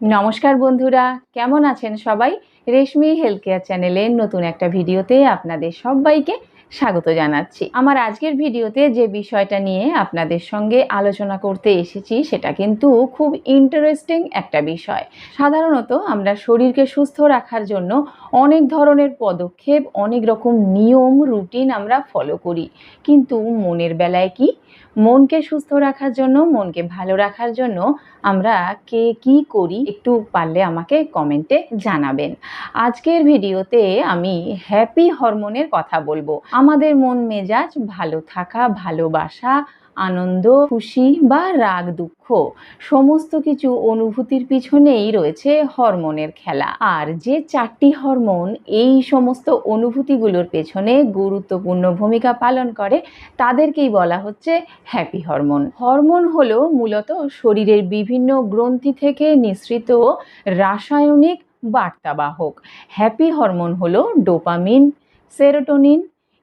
নমস্কার বন্ধুরা কেমন আছেন সবাই? রেশমি হেলথ কেয়ার চ্যানেলের নতুন একটা ভিডিওতে আপনাদের সবাইকে স্বাগত জানাচ্ছি। আমার আজকের ভিডিওতে যে বিষয়টা নিয়ে আপনাদের সঙ্গে আলোচনা করতে এসেছি, সেটা কিন্তু খুব ইন্টারেস্টিং একটা বিষয়। সাধারণত আমরা শরীরকে সুস্থ রাখার জন্য অনেক ধরনের পদক্ষেপ, অনেক রকম নিয়ম রুটিন আমরা ফলো করি। কিন্তু মনের বেলায় কি? মনকে সুস্থ রাখার জন্য, মনকে ভালো রাখার জন্য আমরা কে কি করি, একটু পারলে আমাকে কমেন্টে জানাবেন। আজকের ভিডিওতে আমি হ্যাপি হরমোনের কথা বলব। আমাদের মন মেজাজ ভালো থাকা, ভালোবাসা, আনন্দ, খুশি বা রাগ, দুঃখ সমস্ত কিছু অনুভূতির পিছনেই রয়েছে হরমোনের খেলা। আর যে চারটি হরমোন এই সমস্ত অনুভূতিগুলোর পেছনে গুরুত্বপূর্ণ ভূমিকা পালন করে, তাদেরকেই বলা হচ্ছে হ্যাপি হরমোন। হরমোন হলো মূলত শরীরের বিভিন্ন গ্রন্থি থেকে নিঃসৃত রাসায়নিক বার্তাবাহক। হ্যাপি হরমোন হলো ডোপামিন, সেরোটোনিন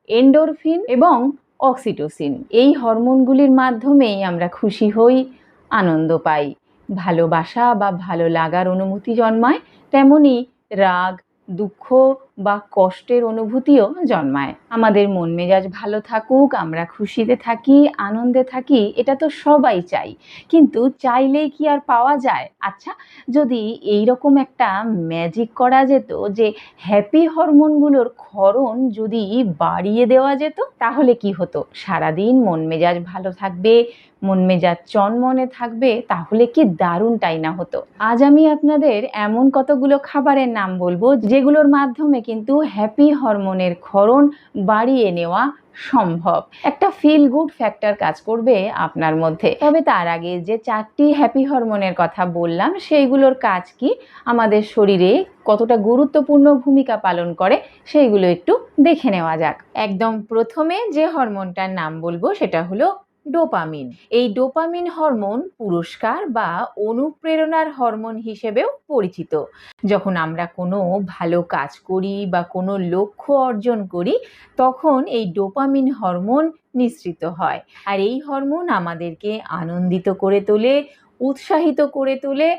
এন্ডোরফিন এবং অক্সিটোসিন। এই হরমোনগুলির মাধ্যমেই আমরা খুশি হই, আনন্দ পাই। ভালোবাসা বা ভালো লাগার অনুমতি জন্মায়, তেমনি রাগ, দুঃখ বা কষ্টের অনুভূতিও জন্মায়। আমাদের মন মেজাজ ভালো থাকুক, আমরা খুশিতে থাকি, আনন্দে থাকি, এটা তো সবাই চাই। কিন্তু চাইলেই কি আর পাওয়া যায়? আচ্ছা যদি এই রকম একটা ম্যাজিক করা যেত যে হ্যাপি হরমোনগুলোর ক্ষরণ যদি বাড়িয়ে দেওয়া যেত, তাহলে কি হতো? সারাদিন মন মেজাজ ভালো থাকবে, মন মেজাজ চনমনে থাকবে, তাহলে কি দারুণটাই না হতো? আজ আমি আপনাদের এমন কতগুলো খাবারের নাম বলব, যেগুলোর মাধ্যমে কিন্তু হ্যাপি হরমোনের ক্ষরণ বাড়িয়ে নেওয়া সম্ভব। একটা ফিল গুড ফ্যাক্টর কাজ করবে আপনার মধ্যে। তবে তার আগে যে চারটি হ্যাপি হরমোনের কথা বললাম, সেইগুলোর কাজ কি আমাদের শরীরে কতটা গুরুত্বপূর্ণ ভূমিকা পালন করে, সেইগুলো একটু দেখে নেওয়া যাক। একদম প্রথমে যে হরমোনটার নাম বলব, সেটা হলো ডোপামিন। এই ডোপামিন হরমোন পুরস্কার বা অনুপ্রেরণার হরমোন হিসেবেও পরিচিত। যখন আমরা কোনো ভালো কাজ করি বা কোনো লক্ষ্য অর্জন করি, তখন এই ডোপামিন হরমোন নিঃসৃত হয়। আর এই হরমোন আমাদেরকে আনন্দিত করে তোলে, উৎসাহিত করে তোলে,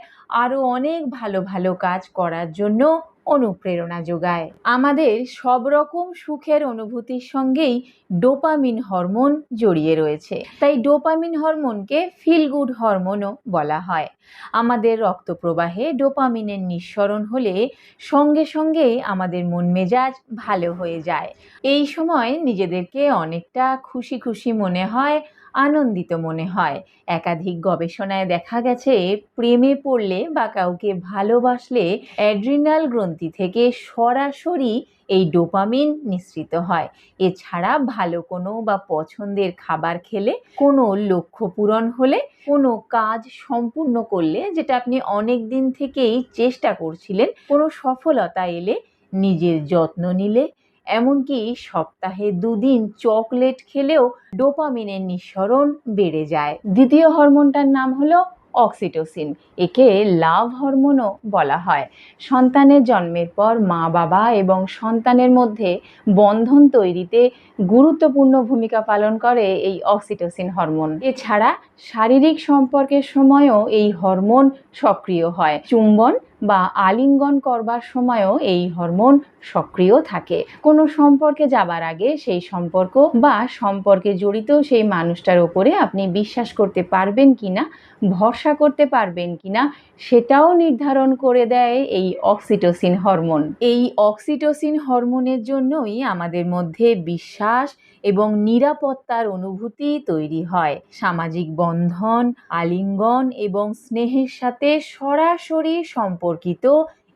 আরও অনেক ভালো ভালো কাজ করার জন্য অনুপ্রেরণা যোগায়। আমাদের সব রকম সুখের অনুভূতির সঙ্গেই ডোপামিন হরমোন জড়িয়ে রয়েছে। তাই ডোপামিন হরমোনকে ফিল গুড হরমোনও বলা হয়। আমাদের রক্ত প্রবাহে ডোপামিনের নিঃসরণ হলে সঙ্গে সঙ্গে আমাদের মন মেজাজ ভালো হয়ে যায়। এই সময় নিজেদেরকে অনেকটা খুশি খুশি মনে হয় আনন্দিত মনে হয়। একাধিক গবেষণায় দেখা গেছে, প্রেমে পড়লে বা কাউকে ভালোবাসলে অ্যাড্রিনাল গ্রন্থি থেকে সরাসরি এই ডোপামিন নিঃসৃত হয়। এছাড়া ভালো কোনো বা পছন্দের খাবার খেলে কোনো লক্ষ্য পূরণ হলে, কোনো কাজ সম্পূর্ণ করলে, যেটা আপনি অনেক দিন থেকেই চেষ্টা করছিলেন, কোনো সফলতা এলে নিজের যত্ন নিলে এমনকি সপ্তাহে দুদিন চকলেট খেলেও ডোপামিনের নিঃসরণ বেড়ে যায়। দ্বিতীয় হরমোনটার নাম হলো অক্সিটোসিন। একে লাভ হরমোনও বলা হয়। সন্তানের জন্মের পর মা বাবা এবং সন্তানের মধ্যে বন্ধন তৈরিতে গুরুত্বপূর্ণ ভূমিকা পালন করে এই অক্সিটোসিন হরমোন। এছাড়া শারীরিক সম্পর্কের সময়ও এই হরমোন সক্রিয় হয়। চুম্বন বা আলিঙ্গন করবার সময়ও এই হরমোন সক্রিয় থাকে। কোনো সম্পর্কে যাবার আগে সেই সম্পর্ক বা সম্পর্কে জড়িত সেই মানুষটার ওপরে আপনি বিশ্বাস করতে পারবেন কি না ভরসা করতে পারবেন কিনা, সেটাও নির্ধারণ করে দেয় এই অক্সিটোসিন হরমোন। এই অক্সিটোসিন হরমোনের জন্যই আমাদের মধ্যে বিশ্বাস এবং নিরাপত্তার অনুভূতি তৈরি হয়। সামাজিক বন্ধন, আলিঙ্গন এবং স্নেহের সাথে সরাসরি সম্পর্কিত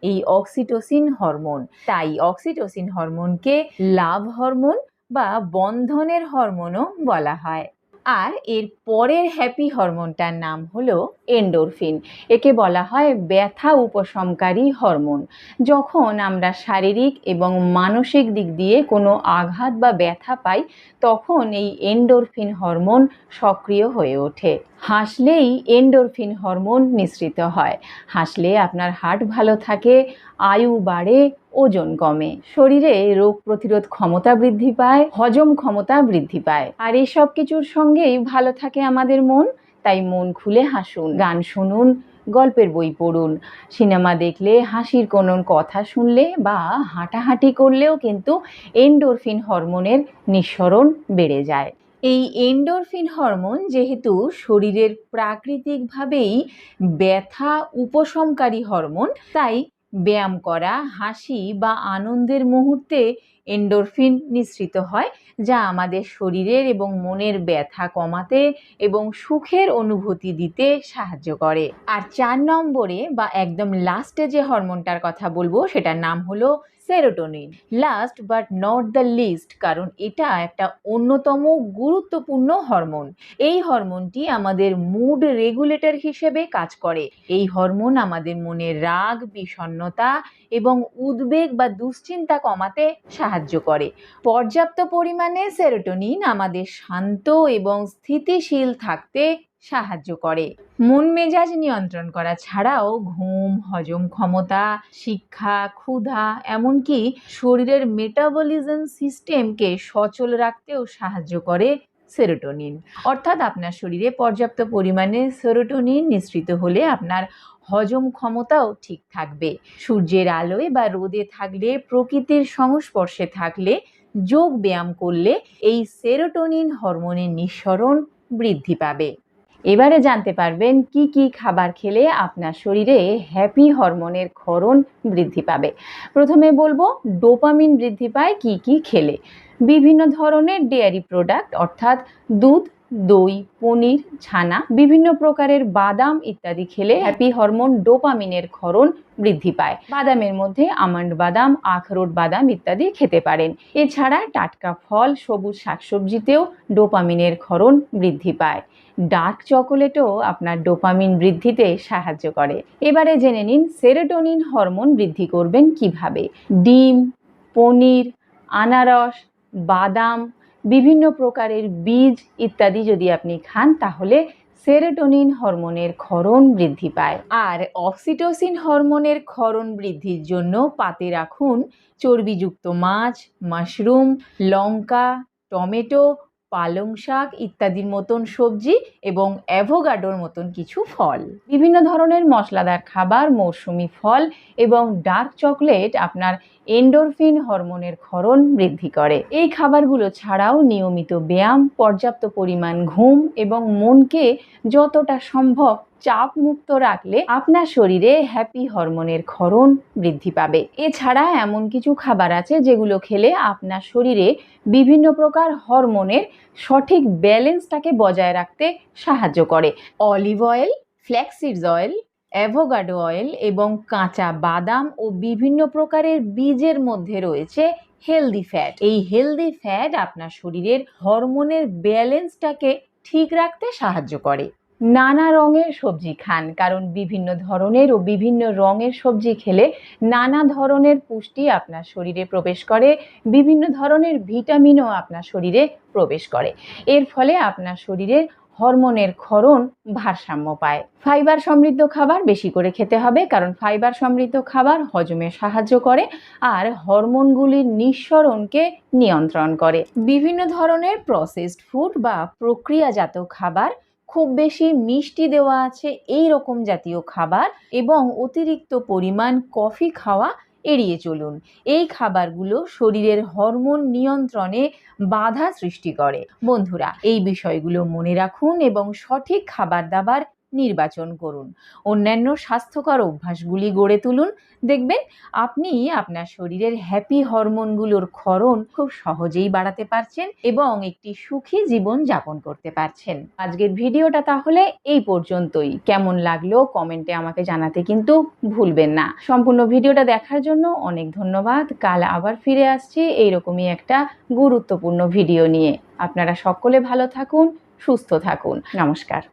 এই অক্সিটোসিন হরমোন। তাই অক্সিটোসিন হরমোনকে লাভ হরমোন বা বন্ধনের হরমোনও বলা হয়। আর এর পরের হ্যাপি হরমোনটার নাম হলো এন্ডোরফিন একে বলা হয় ব্যথা উপশমকারী হরমোন যখন আমরা শারীরিক এবং মানসিক দিক দিয়ে কোনো আঘাত বা ব্যথা পাই, তখন এই এন্ডোরফিন হরমোন সক্রিয় হয়ে ওঠে। হাসলেই এন্ডোরফিন হরমোন নিঃসৃত হয়। হাসলে আপনার হার্ট ভালো থাকে, আয়ু বাড়ে ওজন কমে। শরীরে রোগ প্রতিরোধ ক্ষমতা বৃদ্ধি পায়, হজম ক্ষমতা বৃদ্ধি পায়। আর এসব কিছুর সঙ্গেই ভালো থাকে আমাদের মন, তাই মন খুলে হাসুন, গান শুনুন, গল্পের বই পড়ুন। সিনেমা দেখলে হাসির কোনো কথা শুনলে বা হাঁটাহাঁটি করলেও কিন্তু এন্ডোরফিন হরমোনের নিঃসরণ বেড়ে যায়। এই এন্ডোরফিন হরমোন যেহেতু শরীরের প্রাকৃতিকভাবেই ব্যথা উপশমকারী হরমোন, তাই ব্যায়াম করা, হাসি বা আনন্দের মুহূর্তে এন্ডোরফিন নিঃসৃত হয়, যা আমাদের শরীরের এবং মনের ব্যথা কমাতে এবং সুখের অনুভূতি দিতে সাহায্য করে। আর চার নম্বরে বা একদম লাস্টে যে হরমোনটার কথা বলব, সেটার নাম হলো serotonin. Last but not the least কারণ এটা একটা অন্যতম গুরুত্বপূর্ণ হরমোন। এই হরমোনটি আমাদের মুড রেগুলেটর হিসেবে কাজ করে। এই হরমোন আমাদের মনে রাগ, বিষণ্ণতা এবং উদ্বেগ বা দুশ্চিন্তা কমাতে সাহায্য করে। পর্যাপ্ত পরিমাণে সেরোটোনিন আমাদের শান্ত এবং স্থিতিশীল থাকতে সাহায্য করে। মন মেজাজ নিয়ন্ত্রণ করা ছাড়াও ঘুম, হজম ক্ষমতা, শিক্ষা, ক্ষুধা, এমনকি শরীরের মেটাবলিজম সিস্টেমকে সচল রাখতেও সাহায্য করে সেরোটোনিন অর্থাৎ আপনার শরীরে পর্যাপ্ত পরিমাণে সেরোটোনিন নিঃসৃত হলে আপনার হজম ক্ষমতাও ঠিক থাকবে। সূর্যের আলোয় বা রোদে থাকলে, প্রকৃতির সংস্পর্শে থাকলে, যোগ ব্যায়াম করলে এই সেরোটোনিন হরমোনের নিঃসরণ বৃদ্ধি পাবে। এবারে জানতে পারবেন কি কি খাবার খেলে আপনার শরীরে হ্যাপি হরমোনের ক্ষরণ বৃদ্ধি পাবে। প্রথমে বলব ডোপামিন বৃদ্ধি পায় কি কি খেলে। বিভিন্ন ধরনের ডেয়ারি প্রোডাক্ট অর্থাৎ দুধ দই, পনির, ছানা, বিভিন্ন প্রকারের বাদাম ইত্যাদি খেলে হ্যাপি হরমোন ডোপামিনের ক্ষরণ বৃদ্ধি পায়। বাদামের মধ্যে আমন্ড বাদাম, আখরোট বাদাম ইত্যাদি খেতে পারেন। এছাড়া টাটকা ফল, সবুজ শাকসবজিতেও ডোপামিনের ক্ষরণ বৃদ্ধি পায়। ডার্ক চকোলেটও আপনার ডোপামিন বৃদ্ধিতে সাহায্য করে। এবারে জেনে নিন সেরোটোনিন হরমোন বৃদ্ধি করবেন কীভাবে। ডিম, পনির, আনারস, বাদাম বিভিন্ন প্রকারের বীজ ইত্যাদি যদি আপনি খান, তাহলে সেরেটোনিন হরমোনের ক্ষরণ বৃদ্ধি পায়। আর অক্সিটোসিন হরমোনের ক্ষরণ বৃদ্ধির জন্য পাতে রাখুন চর্বিযুক্ত মাছ, মাশরুম, লঙ্কা, টমেটো পালং শাক ইত্যাদির মতন সবজি এবং অ্যাভোগাডোর মতন কিছু ফল। বিভিন্ন ধরনের মশলাদার খাবার, মৌসুমি ফল এবং ডার্ক চকলেট আপনার এন্ডোরফিন হরমোনের ক্ষরণ বৃদ্ধি করে। এই খাবারগুলো ছাড়াও নিয়মিত ব্যায়াম, পর্যাপ্ত পরিমাণ ঘুম এবং মনকে যতটা সম্ভব চাপ মুক্ত রাখলে আপনার শরীরে হ্যাপি হরমোনের ক্ষরণ বৃদ্ধি পাবে। এছাড়া এমন কিছু খাবার আছে যেগুলো খেলে আপনার শরীরে বিভিন্ন প্রকার হরমোনের সঠিক ব্যালেন্সটাকে বজায় রাখতে সাহায্য করে। Olive oil flaxseeds oil avocado oil এবং কাঁচা বাদাম ও বিভিন্ন প্রকারের বীজের মধ্যে রয়েছে হেলদি ফ্যাট এই হেলদি ফ্যাট আপনার শরীরের হরমোনের ব্যালেন্সটাকে ঠিক রাখতে সাহায্য করে। নানা রঙের সবজি খান, কারণ বিভিন্ন ধরনের ও বিভিন্ন রঙের সবজি খেলে নানা ধরনের পুষ্টি আপনার শরীরে প্রবেশ করে, বিভিন্ন ধরনের ভিটামিনও আপনার শরীরে প্রবেশ করে। এর ফলে আপনার শরীরের হরমোনের ক্ষরণ ভারসাম্য পায়। ফাইবার সমৃদ্ধ খাবার বেশি করে খেতে হবে, কারণ ফাইবার সমৃদ্ধ খাবার হজমে সাহায্য করে আর হরমোনগুলির নিঃসরণকে নিয়ন্ত্রণ করে। বিভিন্ন ধরনের প্রসেসড ফুড বা প্রক্রিয়াজাত খাবার খুব বেশি মিষ্টি দেওয়া আছে এই রকম জাতীয় খাবার এবং অতিরিক্ত পরিমাণ কফি খাওয়া এড়িয়ে চলুন। এই খাবারগুলো শরীরের হরমোন নিয়ন্ত্রণে বাধা সৃষ্টি করে। বন্ধুরা, এই বিষয়গুলো মনে রাখুন এবং সঠিক খাবার দাবার নির্বাচন করুন। অন্যান্য স্বাস্থ্যকর অভ্যাসগুলি গড়ে তুলুন। দেখবেন আপনি আপনার শরীরের হ্যাপি হরমোনগুলোর ক্ষরণ খুব সহজেই বাড়াতে পারছেন এবং একটি সুখী জীবন যাপন করতে পারছেন। আজকের ভিডিওটা তাহলে এই পর্যন্তই। কেমন লাগল কমেন্টে আমাকে জানাতে কিন্তু ভুলবেন না। সম্পূর্ণ ভিডিওটা দেখার জন্য অনেক ধন্যবাদ। কাল আবার ফিরে আসছি এইরকমই একটা গুরুত্বপূর্ণ ভিডিও নিয়ে। আপনারা সকলে ভালো থাকুন, সুস্থ থাকুন। নমস্কার।